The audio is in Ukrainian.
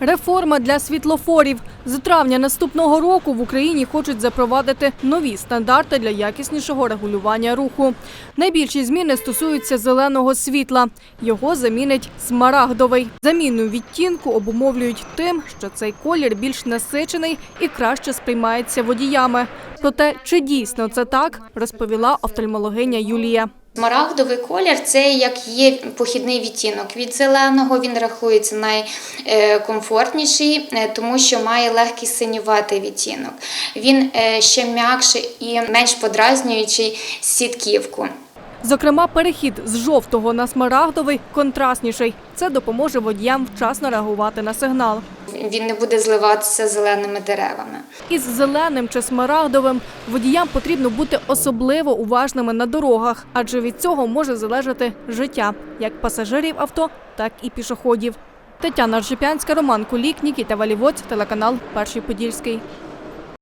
Реформа для світлофорів. З травня наступного року в Україні хочуть запровадити нові стандарти для якіснішого регулювання руху. Найбільші зміни стосуються зеленого світла. Його замінить смарагдовий. Заміну відтінку обумовлюють тим, що цей колір більш насичений і краще сприймається водіями. Проте, чи дійсно це так, розповіла офтальмологиня Юлія. Смарагдовий колір це як є похідний відтінок. Від зеленого він рахується найкомфортніший, е, тому що має легкий синюватий відтінок. Він е, ще м'якший і менш подразнюючий сітківку. Зокрема, перехід з жовтого на смарагдовий контрастніший. Це допоможе водіям вчасно реагувати на сигнал. Він не буде зливатися з зеленими деревами. Із зеленим чи смарагдовим водіям потрібно бути особливо уважними на дорогах, адже від цього може залежати життя як пасажирів авто, так і пішоходів. Тетяна Ржепянська, Роман Кулік, Нікіта Валівоць, телеканал Перший Подільський.